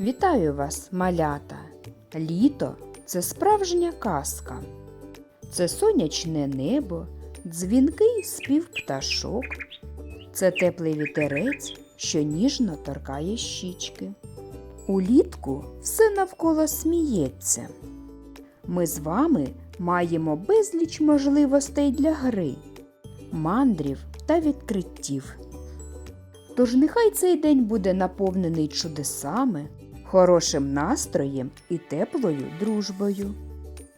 Вітаю вас, малята! Літо це справжня казка. Це сонячне небо, дзвінкий спів пташок. Це теплий вітерець, що ніжно торкає щічки. Улітку все навколо сміється. Ми з вами маємо безліч можливостей для гри, мандрів та відкриттів. Тож нехай цей день буде наповнений чудесами, хорошим настроєм і теплою дружбою.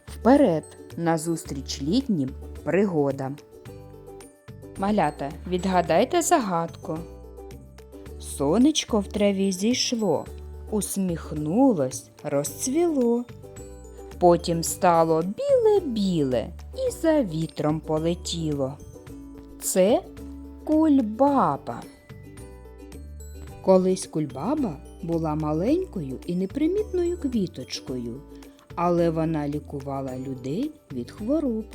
Вперед, назустріч літнім пригодам. Малята, відгадайте загадку. Сонечко в траві зійшло, усміхнулось, розцвіло. Потім стало біле-біле і за вітром полетіло. Це кульбаба. Колись кульбаба була маленькою і непримітною квіточкою, але вона лікувала людей від хвороб.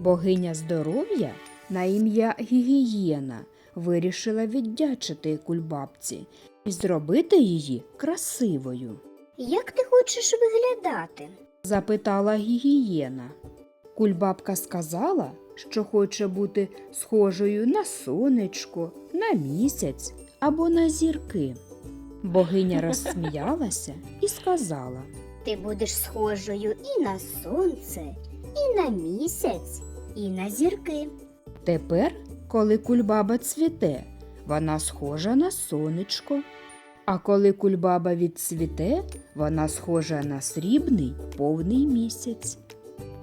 Богиня здоров'я на ім'я Гігієна вирішила віддячити кульбабці і зробити її красивою. Як ти хочеш виглядати? запитала гігієна. Кульбабка сказала, що хоче бути схожою на сонечко, на місяць або на зірки. Богиня розсміялася і сказала Ти будеш схожою і на сонце, і на місяць, і на зірки. Тепер, коли кульбаба цвіте, вона схожа на сонечко. А коли кульбаба відцвіте, вона схожа на срібний повний місяць.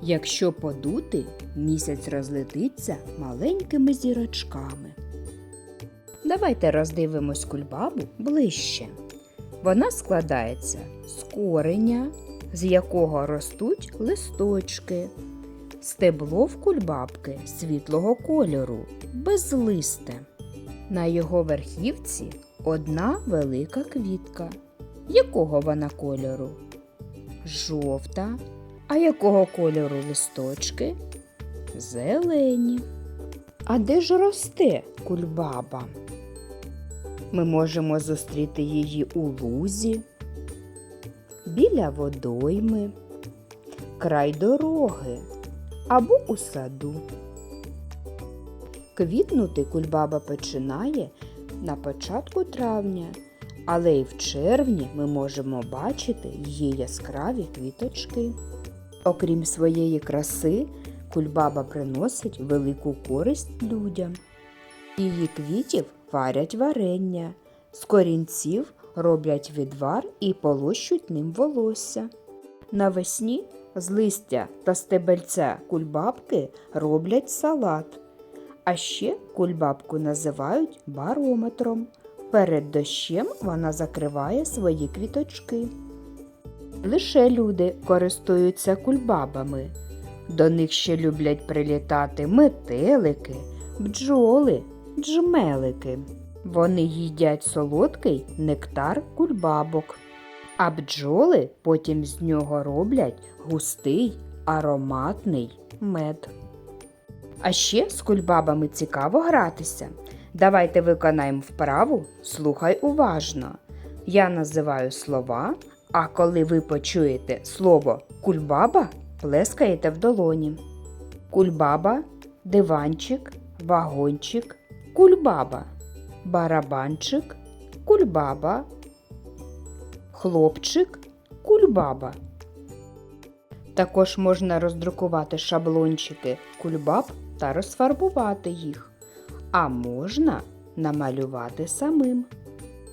Якщо подути, місяць розлетиться маленькими зірочками. Давайте роздивимось кульбабу ближче. Вона складається з кореня, з якого ростуть листочки. Стебло в кульбабки світлого кольору, безлисте. На його верхівці одна велика квітка. Якого вона кольору? Жовта. А якого кольору листочки? Зелені. А де ж росте кульбаба? Ми можемо зустріти її у лузі, біля водойми, край дороги або у саду. Квітнути кульбаба починає на початку травня, але й в червні ми можемо бачити її яскраві квіточки. Окрім своєї краси, кульбаба приносить велику користь людям. Її квітів варять варення, з корінців роблять відвар і полощуть ним волосся. Навесні з листя та стебельця кульбабки роблять салат. А ще кульбабку називають барометром. Перед дощем вона закриває свої квіточки. Лише люди користуються кульбабами. До них ще люблять прилітати метелики, бджоли, джмелики. Вони їдять солодкий нектар кульбабок, а бджоли потім з нього роблять густий ароматний мед. А ще з кульбабами цікаво гратися. Давайте виконаємо вправу Слухай уважно. Я називаю слова, а коли ви почуєте слово кульбаба, плескаєте в долоні. Кульбаба, диванчик, вагончик, кульбаба, барабанчик, кульбаба, хлопчик, кульбаба. Також можна роздрукувати шаблончики кульбаб та розфарбувати їх, а можна намалювати самим.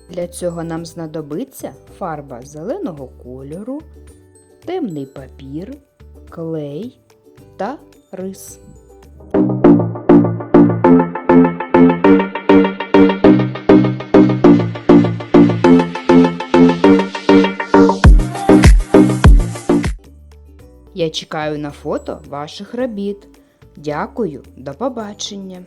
Для цього нам знадобиться фарба зеленого кольору, темний папір, клей та рис. Я чекаю на фото ваших робіт. Дякую, до побачення!